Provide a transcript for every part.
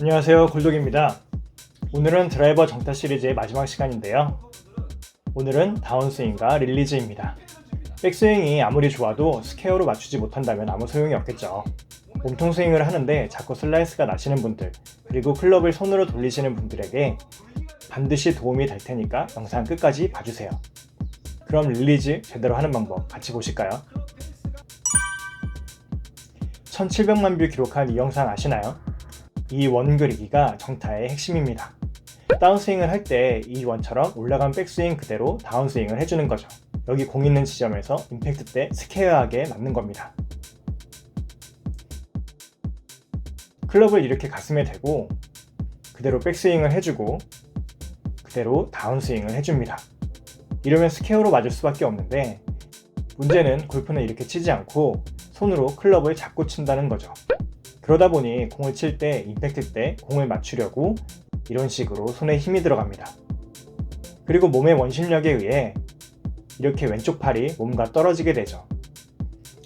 안녕하세요 골독입니다. 오늘은 드라이버 정타 시리즈의 마지막 시간인데요. 오늘은 다운스윙과 릴리즈입니다. 백스윙이 아무리 좋아도 스퀘어로 맞추지 못한다면 아무 소용이 없겠죠. 몸통 스윙을 하는데 자꾸 슬라이스가 나시는 분들 그리고 클럽을 손으로 돌리시는 분들에게 반드시 도움이 될 테니까 영상 끝까지 봐주세요 그럼 릴리즈 제대로 하는 방법 같이 보실까요? 1700만 뷰 기록한 이 영상 아시나요? 이 원 그리기가 정타의 핵심입니다. 다운스윙을 할 때 이 원처럼 올라간 백스윙 그대로 다운스윙을 해주는 거죠. 여기 공 있는 지점에서 임팩트 때 스퀘어하게 맞는 겁니다. 클럽을 이렇게 가슴에 대고 그대로 백스윙을 해주고 그대로 다운스윙을 해줍니다. 이러면 스퀘어로 맞을 수밖에 없는데 문제는 골프는 이렇게 치지 않고 손으로 클럽을 잡고 친다는 거죠. 그러다 보니 공을 칠 때 임팩트 때 공을 맞추려고 이런 식으로 손에 힘이 들어갑니다. 그리고 몸의 원심력에 의해 이렇게 왼쪽 팔이 몸과 떨어지게 되죠.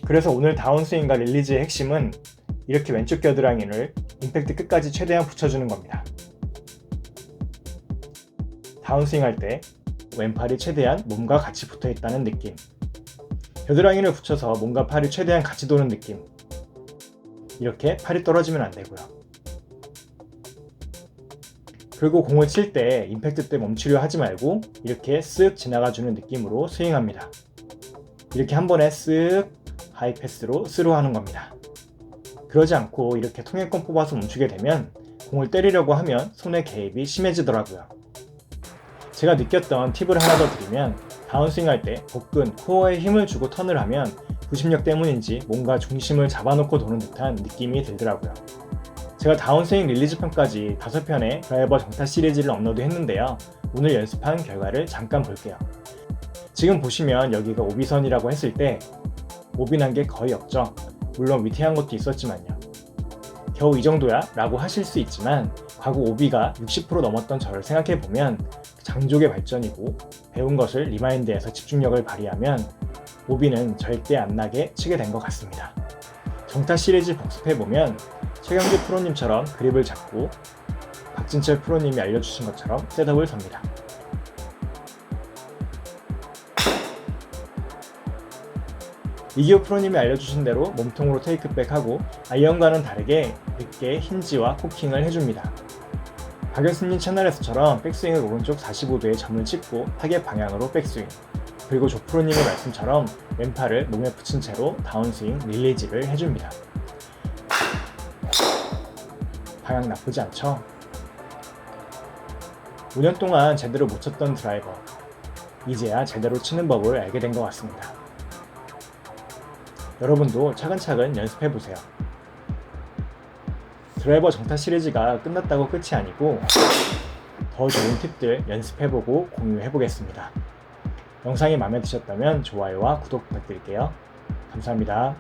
그래서 오늘 다운스윙과 릴리즈의 핵심은 이렇게 왼쪽 겨드랑이를 임팩트 끝까지 최대한 붙여주는 겁니다. 다운스윙 할 때 왼팔이 최대한 몸과 같이 붙어 있다는 느낌. 겨드랑이를 붙여서 몸과 팔이 최대한 같이 도는 느낌. 이렇게 팔이 떨어지면 안 되고요. 그리고 공을 칠 때 임팩트 때 멈추려 하지 말고 이렇게 쓱 지나가주는 느낌으로 스윙합니다. 이렇게 한 번에 쓱 하이 패스로 스로 하는 겁니다. 그러지 않고 이렇게 통행권 뽑아서 멈추게 되면 공을 때리려고 하면 손의 개입이 심해지더라고요. 제가 느꼈던 팁을 하나 더 드리면 다운스윙 할 때 복근, 코어에 힘을 주고 턴을 하면 부심력 때문인지 뭔가 중심을 잡아놓고 도는 듯한 느낌이 들더라고요. 제가 다운스윙 릴리즈 편까지 5편의 드라이버 정타 시리즈를 업로드 했는데요. 오늘 연습한 결과를 잠깐 볼게요. 지금 보시면 여기가 오비선이라고 했을 때 오비난 게 거의 없죠. 물론 위태한 것도 있었지만요. 겨우 이 정도야? 라고 하실 수 있지만 과거 오비가 60% 넘었던 저를 생각해보면 장족의 발전이고 배운 것을 리마인드해서 집중력을 발휘하면 오비는 절대 안 나게 치게 된 것 같습니다. 정타 시리즈 복습해보면 최경주 프로님처럼 그립을 잡고 박진철 프로님이 알려주신 것처럼 셋업을 섭니다. 이기호 프로님이 알려주신 대로 몸통으로 테이크백하고 아이언과는 다르게 늦게 힌지와 코킹을 해줍니다. 박연수님 채널에서처럼 백스윙을 오른쪽 45도에 점을 찍고 타겟 방향으로 백스윙 그리고 조프로님의 말씀처럼 왼팔을 몸에 붙인 채로 다운스윙 릴리즈를 해줍니다. 방향 나쁘지 않죠? 5년 동안 제대로 못 쳤던 드라이버 이제야 제대로 치는 법을 알게 된 것 같습니다. 여러분도 차근차근 연습해 보세요. 드라이버 정타 시리즈가 끝났다고 끝이 아니고 더 좋은 팁들 연습해보고 공유해 보겠습니다. 영상이 마음에 드셨다면 좋아요와 구독 부탁드릴게요. 감사합니다.